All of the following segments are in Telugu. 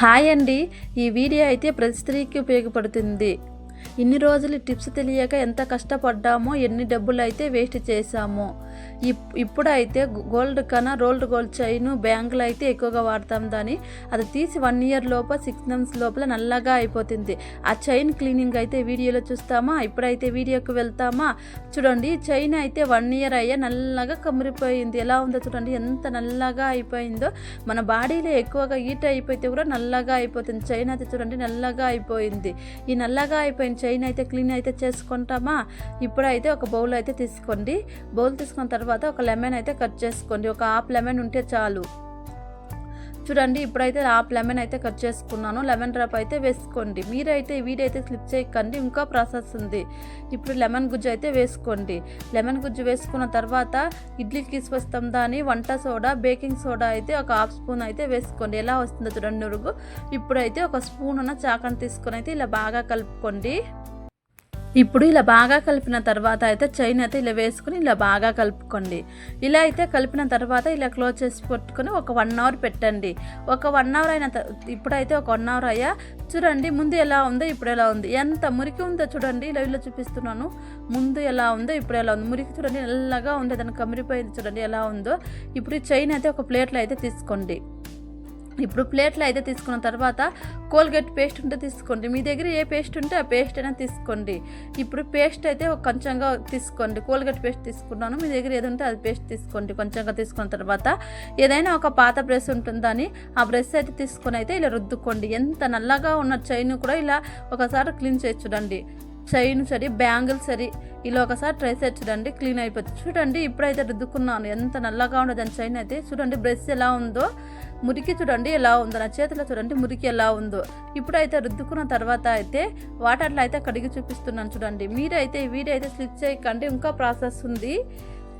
హాయ్ అండి. ఈ వీడియో అయితే ప్రతి స్త్రీకి ఉపయోగపడుతుంది. ఇన్ని రోజులు టిప్స్ తెలియక ఎంత కష్టపడ్డామో ఎన్ని డబ్బులు అయితే వేస్ట్ చేశామో. ఇప్ ఇప్పుడైతే గోల్డ్ కన్నా రోల్డ్ గోల్డ్ చైన్ బ్యాంకులు అయితే ఎక్కువగా వాడతాం దాని అది తీసి వన్ ఇయర్ లోపల సిక్స్ మంత్స్ లోపల నల్లగా అయిపోతుంది. ఆ చైన్ క్లీనింగ్ అయితే వీడియోలో చూస్తామా? ఇప్పుడైతే వీడియోకి వెళ్తామా? చూడండి చైన్ అయితే వన్ ఇయర్ అయ్యే నల్లగా కమిరిపోయింది ఎలా ఉందో చూడండి ఎంత నల్లగా అయిపోయిందో. మన బాడీలో ఎక్కువగా హీట్ అయిపోతే కూడా నల్లగా అయిపోతుంది. చైన్ అయితే చూడండి నల్లగా అయిపోయింది. ఈ నల్లగా అయిపోయిన చైన్ అయితే క్లీన్ అయితే చేసుకుంటామా? ఇప్పుడైతే ఒక బౌల్ అయితే తీసుకోండి. బౌల్ తీసుకున్న తర్వాత ఒక లెమన్ అయితే కట్ చేసుకోండి. ఒక హాఫ్ లెమన్ ఉంటే చాలు. చూడండి ఇప్పుడైతే హాఫ్ లెమన్ అయితే కట్ చేసుకున్నాను. లెమన్ డ్రాప్ అయితే వేసుకోండి. మీరైతే వీడైతే స్లిప్ చేయకండి ఇంకా ప్రాసెస్ ఉంది. ఇప్పుడు లెమన్ గుజ్జు అయితే వేసుకోండి. లెమన్ గుజ్జు వేసుకున్న తర్వాత ఇడ్లీకి తీసుకొస్తాం దాని వంట సోడా బేకింగ్ సోడా అయితే ఒక హాఫ్ స్పూన్ అయితే వేసుకోండి. ఎలా వస్తుందో చూడండి నురుగు. ఇప్పుడైతే ఒక స్పూన్ ఉన్న చాకని తీసుకొని అయితే ఇలా బాగా కలుపుకోండి. ఇప్పుడు ఇలా బాగా కలిపిన తర్వాత అయితే చైన్ అయితే ఇలా వేసుకుని ఇలా బాగా కలుపుకోండి. ఇలా అయితే కలిపిన తర్వాత ఇలా క్లోజ్ చేసి పెట్టుకొని ఒక వన్ అవర్ పెట్టండి. ఒక వన్ అవర్ అయిన ఇప్పుడైతే ఒక వన్ అవర్ అయ్యా. చూడండి ముందు ఎలా ఉందో ఇప్పుడు ఎలా ఉంది. ఎంత మురికి ఉందో చూడండి ఇలా ఇలా చూపిస్తున్నాను. ముందు ఎలా ఉందో ఇప్పుడు ఎలా ఉంది. మురికి చూడండి నల్లగా ఉంది దాన్ని కమిరిపోయింది చూడండి ఎలా ఉందో. ఇప్పుడు చైన్ అయితే ఒక ప్లేట్లో అయితే తీసుకోండి. ఇప్పుడు ప్లేట్లో అయితే తీసుకున్న తర్వాత కోల్గేట్ పేస్ట్ ఉంటే తీసుకోండి. మీ దగ్గర ఏ పేస్ట్ ఉంటే ఆ పేస్ట్ అయినా తీసుకోండి. ఇప్పుడు పేస్ట్ అయితే ఒక కొంచెంగా తీసుకోండి. కోల్గేట్ పేస్ట్ తీసుకున్నాను. మీ దగ్గర ఏది ఉంటే అది పేస్ట్ తీసుకోండి. కొంచెంగా తీసుకున్న తర్వాత ఏదైనా ఒక పాత బ్రష్ ఉంటుందని ఆ బ్రష్ అయితే తీసుకొని అయితే ఇలా రుద్దుకోండి. ఎంత నల్లగా ఉన్న చైన్ కూడా ఇలా ఒకసారి క్లీన్ చేసి చూడండి. చైన్ సరి బ్యాంగిల్ సరి ఇలా ఒకసారి ట్రై చేసి చూడండి. క్లీన్ అయిపోతుంది. చూడండి ఇప్పుడైతే రుద్దుకున్నాను. ఎంత నల్లగా ఉండదు దాని చైన్ అయితే చూడండి. బ్రష్ ఎలా ఉందో. మురికి చూడండి ఎలా ఉందో నా చేతిలో చూడండి మురికి ఎలా ఉందో. ఇప్పుడైతే రుద్దుకున్న తర్వాత అయితే వాటర్లో అయితే కడిగి చూపిస్తున్నాను చూడండి. మీరైతే వీడైతే స్లిప్ చేయకండి ఇంకా ప్రాసెస్ ఉంది.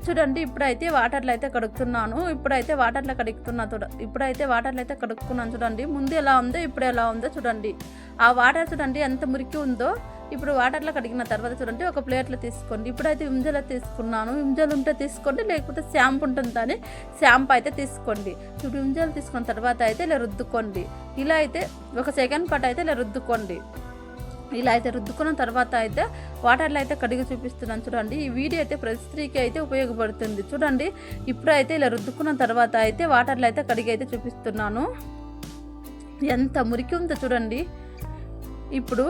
చూడండి ఇప్పుడైతే వాటర్లో అయితే కడుగుతున్నాను ఇప్పుడైతే వాటర్లో కడుగుతున్నా చూడ ఇప్పుడైతే వాటర్లో అయితే కడుక్కున్నాను చూడండి. ముందు ఎలా ఉందో ఇప్పుడు ఎలా ఉందో చూడండి. ఆ వాటర్ చూడండి ఎంత మురికి ఉందో ఇప్పుడు వాటర్లో కడిగిన తర్వాత చూడండి ఒక ప్లేట్లో తీసుకోండి. ఇప్పుడైతే వింజలో తీసుకున్నాను. వింజలు ఉంటే తీసుకోండి లేకపోతే షాంపూ ఉంటుంది కానీ షాంపూ అయితే తీసుకోండి. ఇప్పుడు వింజలు తీసుకున్న తర్వాత అయితే ఇలా రుద్దుకోండి. ఇలా అయితే ఒక సెకండ్ పాటు అయితే ఇలా రుద్దుకోండి. ఇలా అయితే రుద్దుకున్న తర్వాత అయితే వాటర్లో అయితే కడిగి చూపిస్తున్నాను చూడండి. ఈ వీడియో అయితే ప్రతి స్త్రీకి అయితే ఉపయోగపడుతుంది. చూడండి ఇప్పుడైతే ఇలా రుద్దుకున్న తర్వాత అయితే వాటర్లో అయితే కడిగి అయితే చూపిస్తున్నాను. ఎంత మురికి ఉందో చూడండి. ఇప్పుడు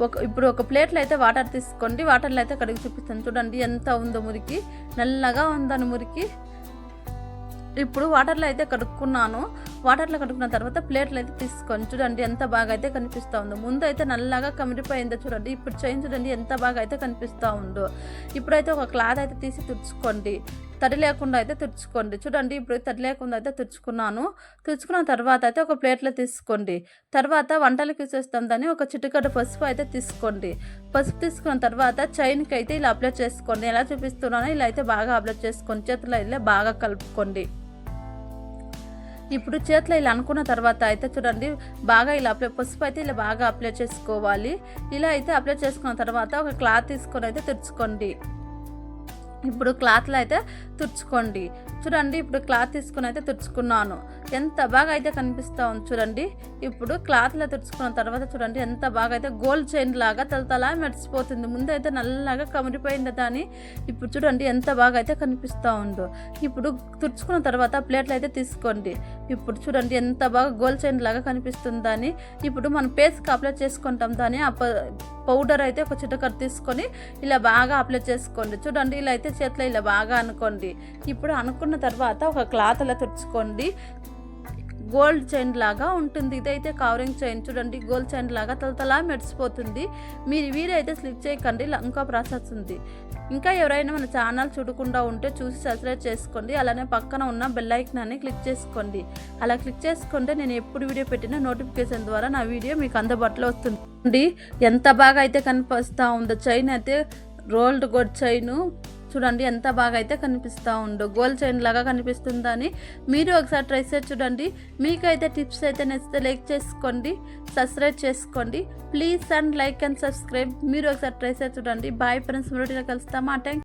ఒక ఇప్పుడు ఒక ప్లేట్లో అయితే వాటర్ తీసుకోండి. వాటర్లో అయితే కడిగి చూపిస్తాను. చూడండి ఎంత ఉందో మురికి. నల్లగా ఉందని మురికి. ఇప్పుడు వాటర్లో అయితే కడుక్కున్నాను. వాటర్లో కడుక్కున్న తర్వాత ప్లేట్లు అయితే తీసుకొని చూడండి ఎంత బాగా అయితే కనిపిస్తూ ఉందో. ముందు అయితే నల్లగా కమిరిపోయిందో చూడండి. ఇప్పుడు చైన్ ఎంత బాగా అయితే కనిపిస్తూ ఉందో. ఇప్పుడైతే ఒక క్లాత్ అయితే తీసి తుడుచుకోండి. తడి లేకుండా అయితే తుడుచుకోండి. చూడండి ఇప్పుడు తడి లేకుండా అయితే తుడుచుకున్నాను. తుడుచుకున్న తర్వాత అయితే ఒక ప్లేట్లో తీసుకోండి. తర్వాత వంటలకి చేస్తాం దాన్ని ఒక చిటికడ పసుపు అయితే తీసుకోండి. పసుపు తీసుకున్న తర్వాత చైన్కి అయితే ఇలా అప్లై చేసుకోండి. ఎలా చూపిస్తున్నానో ఇలా అయితే బాగా అప్లై చేసుకోండి. చేతిలో ఇలా బాగా కలుపుకోండి. ఇప్పుడు చేతిలో ఇలా అనుకున్న తర్వాత అయితే చూడండి బాగా ఇలా అప్లై పసుపు అయితే ఇలా బాగా అప్లై చేసుకోవాలి. ఇలా అయితే అప్లై చేసుకున్న తర్వాత ఒక క్లాత్ తీసుకొని అయితే తుడుచుకోండి. ఇప్పుడు క్లాత్లో అయితే తుడుచుకోండి. చూడండి ఇప్పుడు క్లాత్ తీసుకుని అయితే తుడుచుకున్నాను. ఎంత బాగా అయితే కనిపిస్తూ ఉంది చూడండి. ఇప్పుడు క్లాత్లో తుడుచుకున్న తర్వాత చూడండి ఎంత బాగా అయితే గోల్డ్ చైన్ లాగా తలతలా మెరిసిపోతుంది. ముందు అయితే నల్లగా కమిరిపోయింది దాని. ఇప్పుడు చూడండి ఎంత బాగా అయితే కనిపిస్తూ ఉందో. ఇప్పుడు తుడుచుకున్న తర్వాత ప్లేట్లు అయితే తీసుకోండి. ఇప్పుడు చూడండి ఎంత బాగా గోల్డ్ చైన్ లాగా కనిపిస్తుంది దాన్ని ఇప్పుడు మనం పేస్కి అప్లై చేసుకుంటాం దాన్ని ఆ పౌడర్ అయితే ఒక చిటకర తీసుకొని ఇలా బాగా అప్లై చేసుకోండి. చూడండి ఇలా అయితే చేతిలో ఇలా బాగా అనుకోండి. ఇప్పుడు అనుకున్న తర్వాత ఒక క్లాత్ అలా తెచ్చుకోండి గోల్డ్ చైన్ లాగా ఉంటుంది. ఇదైతే కవరింగ్ చైన్ చూడండి. గోల్డ్ చైన్ లాగా తలతలా మెరిసిపోతుంది. మీరు వీరైతే స్లిప్ చేయకండి. ఇంకా ప్రాసెస్ ఉంది. ఇంకా ఎవరైనా మన ఛానల్ చూడకుండా ఉంటే చూసి సబ్స్క్రైబ్ చేసుకోండి. అలానే పక్కన ఉన్న బెల్ ఐకనాన్ని క్లిక్ చేసుకోండి. అలా క్లిక్ చేసుకుంటే నేను ఎప్పుడు వీడియో పెట్టినా నోటిఫికేషన్ ద్వారా నా వీడియో మీకు అందుబాటులో వస్తుంది. ఎంత బాగా అయితే కనిపిస్తూ ఉందో చైన్ అయితే రోల్డ్ గోల్డ్ చైన్. చూడండి ఎంత బాగా అయితే కనిపిస్తూ ఉందో. గోల్డ్ చైన్ లాగా కనిపిస్తుందని మీరు ఒకసారి ట్రై చేసి చూడండి. మీకైతే టిప్స్ అయితే నచ్చితే లైక్ చేసుకోండి సబ్స్క్రైబ్ చేసుకోండి. Please and like and subscribe. మీరు ఒకసారి ట్రై చేసి చూడండి. బాయ్ ఫ్రెండ్స్ మరొకటిగా కలుస్తామా థ్యాంక్